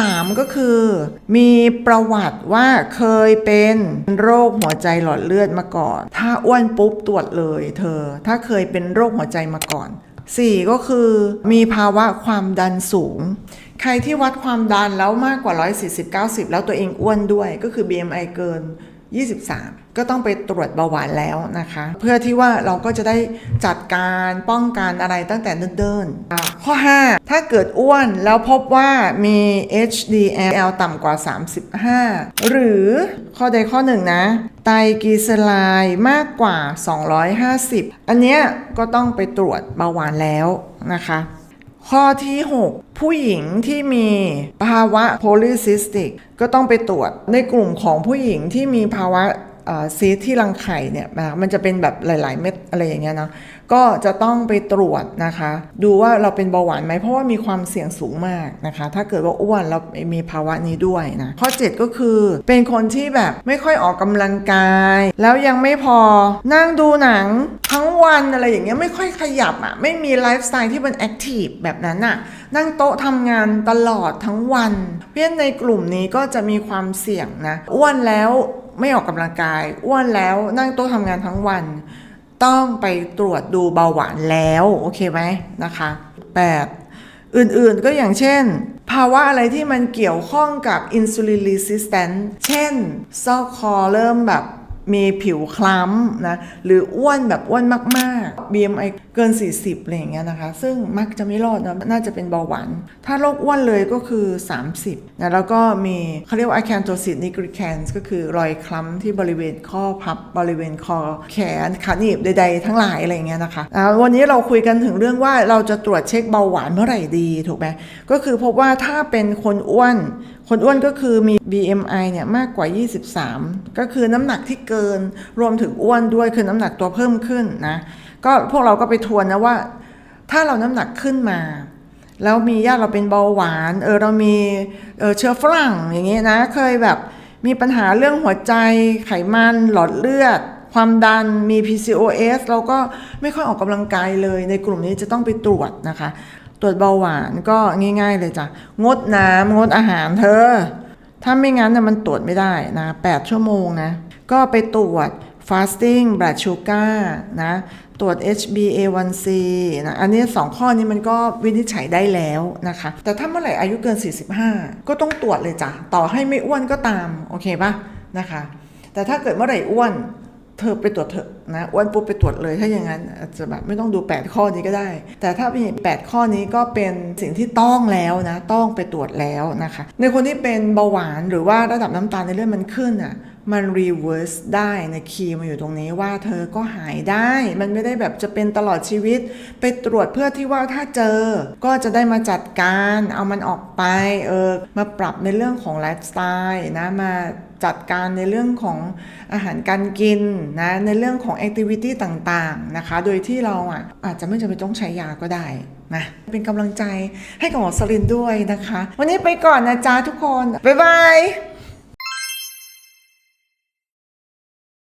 3 ก็คือ มีประวัติว่าเคยเป็นโรคหัวใจหลอดเลือดมาก่อน ถ้าอ้วนปุ๊บตรวจเลย เธอ ถ้าเคยเป็นโรคหัวใจมาก่อน 4 ก็คือ มีภาวะความดันสูง ใครที่วัดความดันแล้วมากกว่า 140-90 แล้วตัวเองอ้วนด้วยก็คือ BMI เกิน 23 ก็ต้องไปตรวจเบาหวานแล้วนะคะ เพื่อที่ว่าเราก็จะได้จัดการป้องกันอะไรตั้งแต่เนิ่นๆข้อ 5 ถ้าเกิดอ้วนแล้วพบว่ามี HDL ต่ำกว่า 35 หรือข้อใดข้อหนึ่งนะ ไตรกลีเซอไรด์มากกว่า 250 อันเนี้ยก็ต้องไปตรวจเบาหวานแล้วนะคะ ข้อที่ 6 ผู้หญิงที่มีภาวะโพลิซิสติก ก็ต้องไปตรวจในกลุ่มของผู้หญิงที่มีภาวะ ซีที่รังไข่เนี่ยนะมันจะเป็นแบบหลาย ๆ เม็ดอะไรอย่างเงี้ยเนาะก็จะต้องไปตรวจนะคะ ดูว่าเราเป็นเบาหวานไหมเพราะว่ามีความเสี่ยงสูงมากนะคะ ถ้าเกิดว่าอ้วนแล้วมีภาวะนี้ด้วยนะข้อ 7 ก็คือเป็นคนที่แบบไม่ค่อยออกกำลังกาย แล้วยังไม่พอนั่งดูหนังทั้งวันอะไรอย่างเงี้ยไม่ค่อยขยับอะ่ะไม่มีไลฟ์สไตล์ที่มันแอคทีฟแบบนั้นอะ่ะนั่งโต๊ะทำงานตลอดทั้งวัน เพราะฉะนั้นในกลุ่มนี้ก็จะมีความเสี่ยงนะอ้วนแล้ว ไม่ออกกำลังกาย อ้วนแล้วนั่งโต๊ะทำงานทั้งวัน ต้องไปตรวจดูเบาหวานแล้วโอเคไหมนะคะ 8. อื่นๆก็อย่างเช่น ภาวะอะไรที่มันเกี่ยวข้องกับอินซูลินรีสิสแตนเช่นซอกคอเริ่มแบบ มีผิวคล้ำนะหรืออ้วนแบบอ้วนมากๆ BMI เกิน 40อะไรอย่างเงี้ยนะคะ ซึ่งมักจะไม่รอดนะน่าจะเป็นเบาหวานถ้าโรคอ้วนเลยก็คือ 30นะแล้วก็มีเขาเรียกว่า acanthosis nigricans ก็คือรอยคล้ำที่บริเวณข้อพับบริเวณคอแขนขาหนีบใดๆ ทั้งหลายอะไรอย่างเงี้ยนะคะอ่าวันนี้เราคุยกันถึงเรื่องว่าเราจะตรวจเช็คเบาหวานเมื่อไหร่ดีถูกไหมก็คือพบว่าถ้าเป็นคนอ้วน คนอ้วนก็คือมี BMI เนี่ยมากกว่า 23 ก็คือน้ำหนักที่เกิน รวมถึงอ้วนด้วยคือน้ำหนักตัวเพิ่มขึ้นนะ ก็พวกเราก็ไปทวนนะว่า ถ้าเราน้ำหนักขึ้นมา แล้วมีญาติเราเป็นเบาหวาน เออเรามีเออเชื้อฝรั่งอย่างงี้นะ เคยแบบมีปัญหาเรื่องหัวใจ ไขมัน หลอดเลือด ความดัน มี PCOS เราก็ไม่ค่อยออกกำลังกายเลย ในกลุ่มนี้จะต้องไปตรวจนะคะ ตรวจเบาหวานก็ง่าย ๆ เลยจ้ะ งดน้ำงดอาหารเธอ ถ้าไม่งั้นนะมันตรวจไม่ได้นะ 8 ชั่วโมงนะ ก็ไปตรวจ fasting blood sugar นะ ตรวจ HbA1c นะ อันนี้ 2 ข้อนี้มันก็วินิจฉัยได้แล้วนะคะ แต่ถ้าเมื่อไหร่อายุเกิน 45 ก็ต้องตรวจเลยจ้ะ ต่อให้ไม่อ้วนก็ตาม โอเคปะนะคะ แต่ถ้าเกิดเมื่อไหร่อ้วน เธอไปตรวจเถอะนะอ้วนปุ๊บไปตรวจเลยถ้าอย่างนั้นอาจจะแบบไม่ต้องดู 8 ข้อนี้ก็ได้ แต่ถ้ามี8ข้อนี้ก็เป็นสิ่งที่ต้องแล้วนะ ต้องไปตรวจแล้วนะคะ ในคนที่เป็นเบาหวานหรือว่าระดับน้ำตาลในเลือดมันขึ้นอะมันรีเวิร์สได้ในคีย์มาอยู่ตรงนี้ว่าเธอก็หายได้ มันไม่ได้แบบจะเป็นตลอดชีวิต ไปตรวจเพื่อที่ว่าถ้าเจอ ก็จะได้มาจัดการเอามันออกไปเออมาปรับในเรื่องของไลฟ์สไตล์นะมาจัดการในเรื่องของอาหารการกินนะในเรื่องของแอคทิวิตี้ต่างๆนะคะ โดยที่เราอะอาจจะไม่จำเป็นต้องใช้ยาก็ได้นะเป็นกำลังใจให้กับหมอสลินด้วยนะคะ วันนี้ไปก่อนนะจ๊ะทุกคน บ๊ายบาย